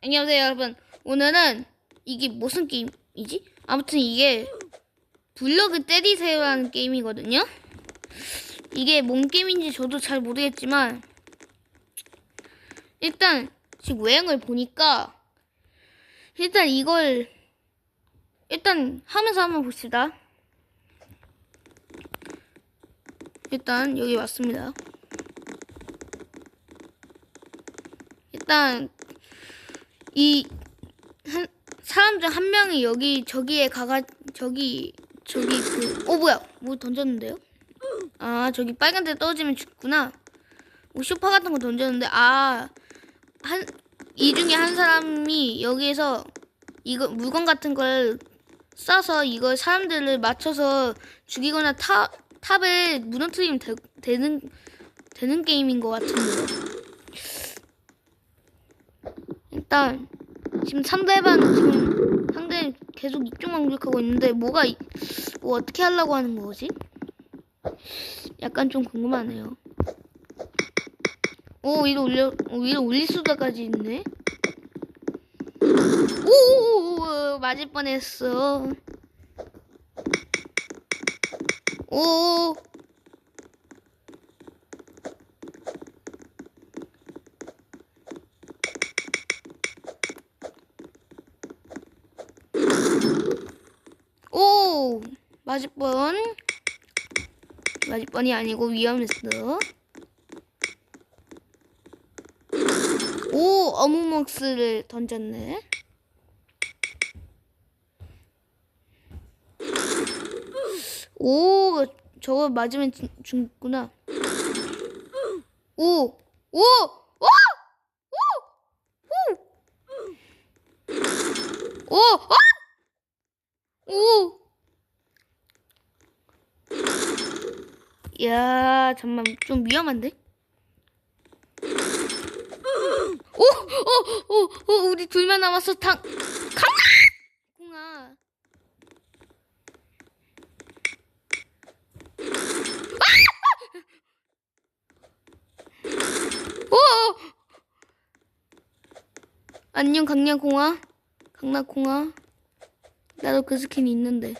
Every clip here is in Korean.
안녕하세요 여러분. 오늘은 이게 무슨 게임이지? 아무튼 이게 블럭을 때리세요 하는 게임이거든요. 이게 뭔 게임인지 저도 잘 모르겠지만 일단 지금 외형을 보니까 일단 이걸 일단 하면서 한번 봅시다. 일단 여기 왔습니다. 일단 이 한, 사람 중 한 명이 여기 저기에 가가 저기 저기 그어 뭐야 뭐 던졌는데요? 아 저기 빨간 데 떨어지면 죽구나. 뭐 쇼파 같은 거 던졌는데 아 한 이 중에 한 사람이 여기에서 이거 물건 같은 걸 싸서 이걸 사람들을 맞춰서 죽이거나 탑 탑을 무너뜨리면 되, 되는 되는 게임인 것 같은데요. 일단 지금 상대방 지금 상대 계속 공격하고 있는데 뭐가 이- 뭐 어떻게 하려고 하는 거지? 약간 좀 궁금하네요. 오 위로 올려 오, 위로 올릴 수다까지 있네. 오오오 맞을 뻔했어. 오. 맞을 뻔이 아니고 위험했어 오 어묵먹스를 던졌네 오 저거 맞으면 죽- 죽구나 오 오! 오! 오! 오! 오! 아! 오! 야, 잠만 좀 위험한데? 오, 오, 오, 오, 우리 둘만 남았어. 당, 강나! 공아. 아! 오! 안녕, 강량 공아. 강나공아. 나도 그 스킨이 있는데.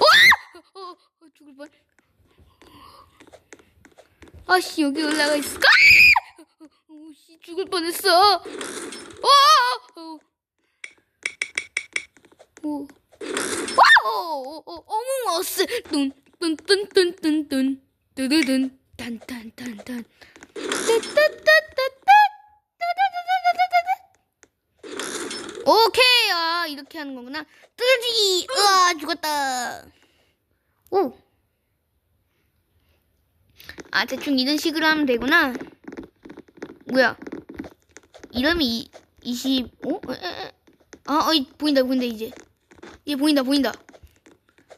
어, 어, 죽을 뻔. 아씨 여기 올라가 있을까? 오씨 죽을 뻔했어. 어, 어, 오, 와, 오, 오, 어몽어스, 뚠뚠뚠뚠뚠, 뜨드든, 딴딴딴딴, 뜨뜨뜨뜨뜨, 뜨뜨뜨뜨뜨뜨. 오케이, 아 이렇게 하는 거구나. 뜨지, 으아 죽었다. 오. 아, 대충 이런 식으로 하면 되구나. 뭐야? 이름이 이, 25? 에, 에, 에. 아, 어이, 보인다, 보인다, 이제. 얘 보인다, 보인다.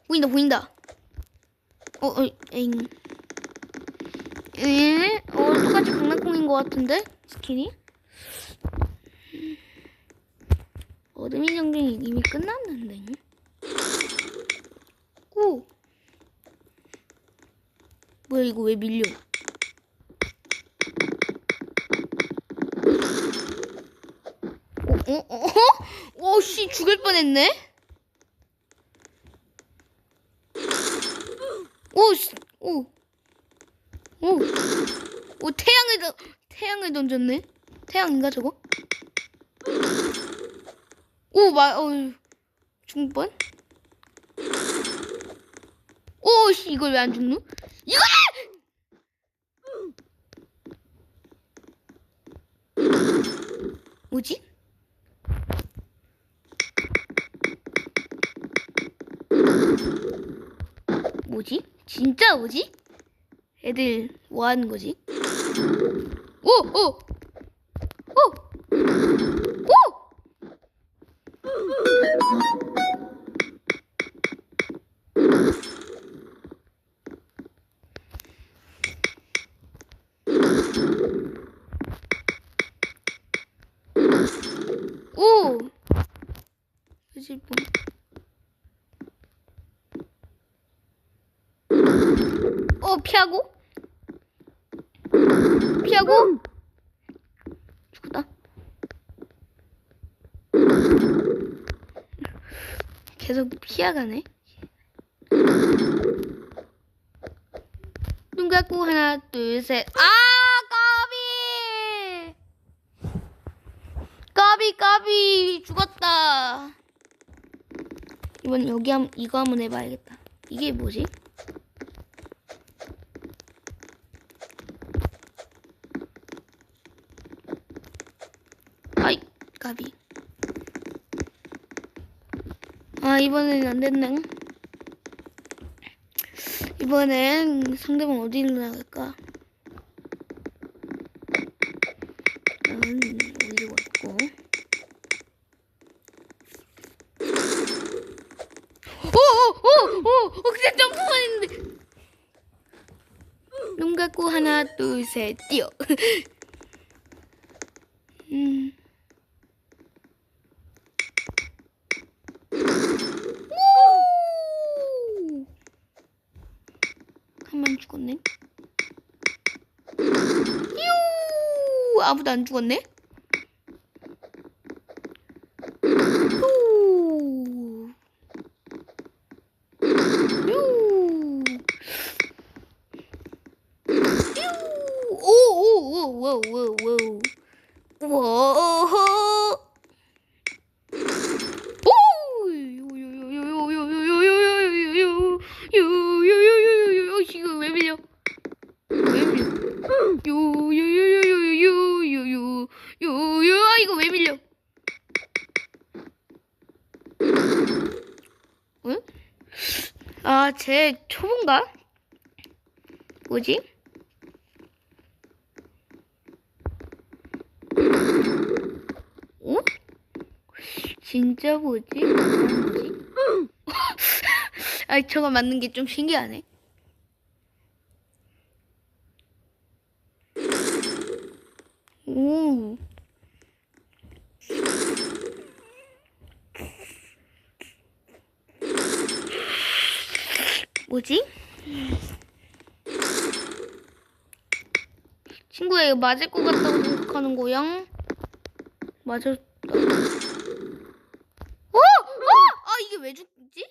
보인다, 보인다. 어, 어, 에잉. 에? 어, 똑같이 강낭콩인 것 같은데? 스킨이? 어둠이 정전이 이미 끝났는데. 오. 뭐야 이거 왜 밀려? 어? 어? 어? 오씨 죽을 뻔했네. 오, 씨, 오, 오, 오 태양을 던 태양을 던졌네. 태양인가 저거? 오, 마, 어, 뻔? 오, 씨, 이걸 왜 안 죽노? 이거! 뭐지? 뭐지? 진짜 뭐지? 애들 뭐 하는 거지? 오! 오! 오! 오! 그지 뭐. 어, 피하고? 피하고? 죽었다. 계속 피하가네. 눈 감고 하나, 둘, 셋. 아! 까비, 까비! 죽었다. 이번 여기 한, 이거 한번 해봐야겠다. 이게 뭐지? 아이, 까비. 아, 이번엔 안 됐네. 이번엔 상대방 어디로 나갈까? 음, 어디로 갔고. 오, 오, 오, 오, 오, 그냥 점프만 했는데. 눈 감고 셋, 뛰어. 음. 오! 한명 죽었네. 유! 아무도 안 죽었네. 뭐지? 어? 진짜 뭐지? 뭐지? 아, 저거 맞는 게 좀 신기하네. 오. 뭐지? 이거 맞을 것 같다고 생각하는 거야? 맞았다. 어? 어? 아 이게 왜 죽지?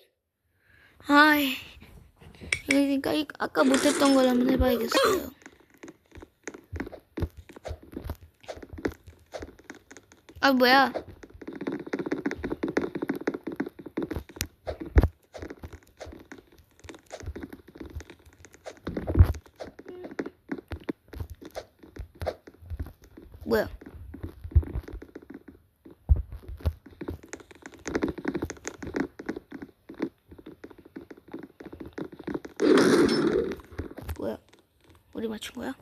아이 그러니까 이- 아까 못했던 걸 한번 해봐야겠어요. 아 뭐야? 뭐야? 뭐야? 어디 맞춘 거야?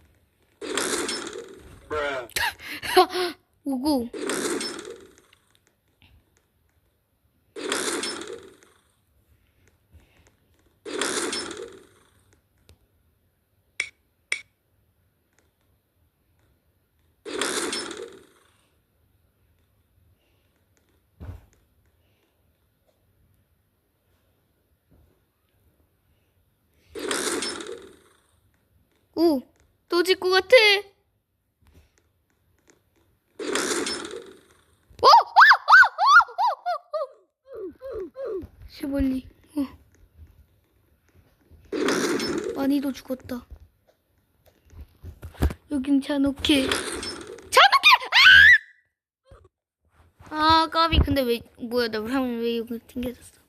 오고. 오, 또 질 것 같아. 오! 쉐벌리. 어. 많이도 죽었다. 여긴 잔혹해. 잔혹해! 아! 아, 까비. 근데 왜, 뭐야, 나 화면 왜 여기 튕겨졌어?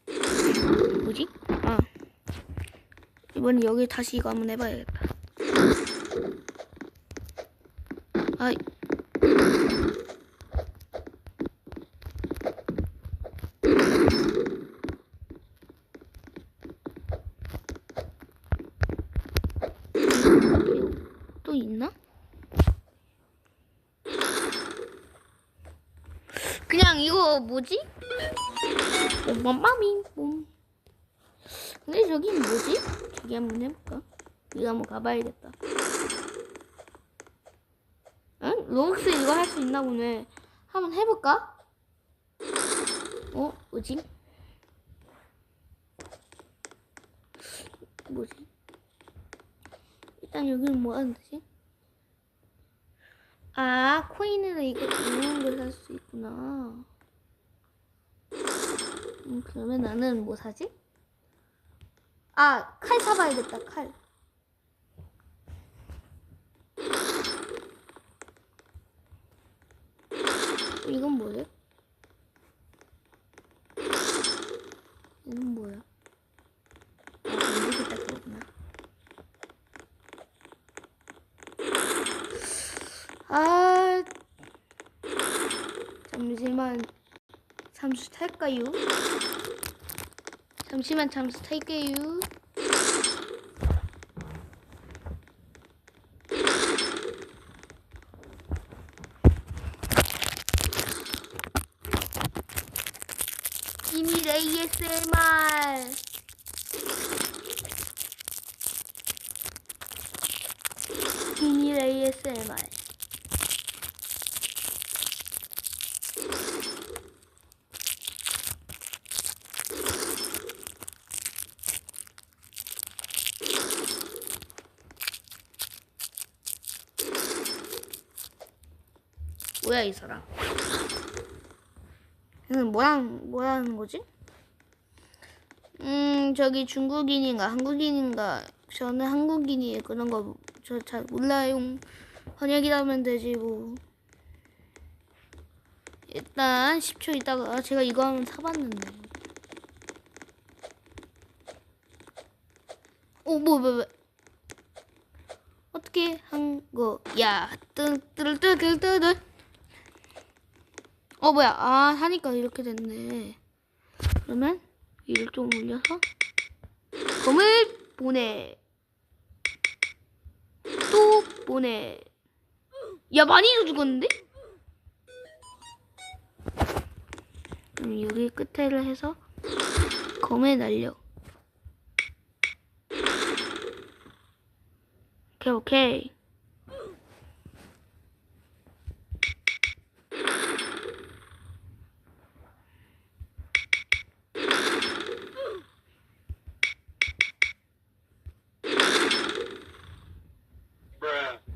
뭐지? 아. 이번엔 여기 다시 이거 한번 해봐야겠다. 아이. 또 있나? 그냥 이거 뭐지? 뿜. 근데 저기 뭐지? 저기 한번 해볼까? 이거 한번 가봐야겠다. 응? 로벅스 이거 할 수 있나 보네. 한번 해볼까? 어? 뭐지? 뭐지? 일단 여기는 뭐 하는 거지? 아, 코인으로 이거 이런 걸 살 수 있구나. 음, 그러면 나는 뭐 사지? 아, 칼 사봐야겠다, 칼. 이건 뭐야? 이건 뭐야? 아, 딱 그렇구나. 아, 잠시만. 잠수 탈까요? 잠시만 잠수 탈게요. 비밀 ASMR. 비밀 ASMR. 뭐야 이 사람? 얘는 뭐랑 뭐라는 거지? 음 저기 중국인인가 한국인인가? 저는 한국인이에요 그런 거 저 잘 몰라요. 번역이라면 되지 뭐. 일단 10초 있다가 아, 제가 이거 한번 사봤는데. 오 뭐 뭐, 뭐. 어떻게 한 거야 뜬뜨르뜨르뜨르 어 뭐야. 아 하니까 이렇게 됐네. 그러면 위를 좀 올려서 검을 보내. 또 보내. 야 많이 죽었는데? 그럼 여기 끝에를 해서 검에 날려. 오케이 오케이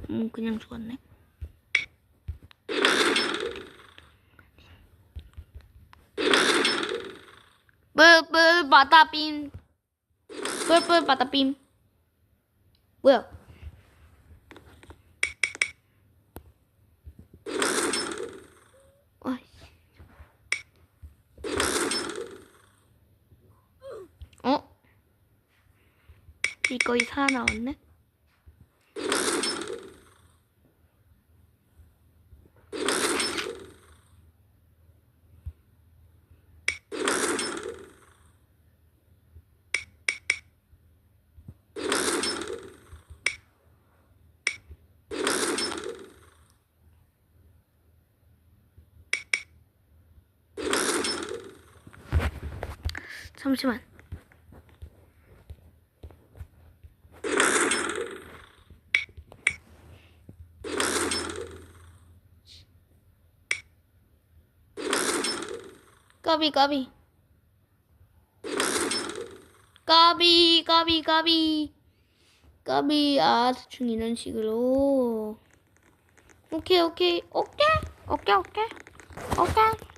음 그냥 죽었네. 뿔뿔 바다빔 뿔뿔 바다빔 뭐야? 아이씨. 어? 이거 이 살아나왔네? 잠시만. 까비 까비. 까비 까비 까비. 까비. 아 대충 이런 식으로. 오케이 오케이. 오케이. 오케이 오케이. 오케이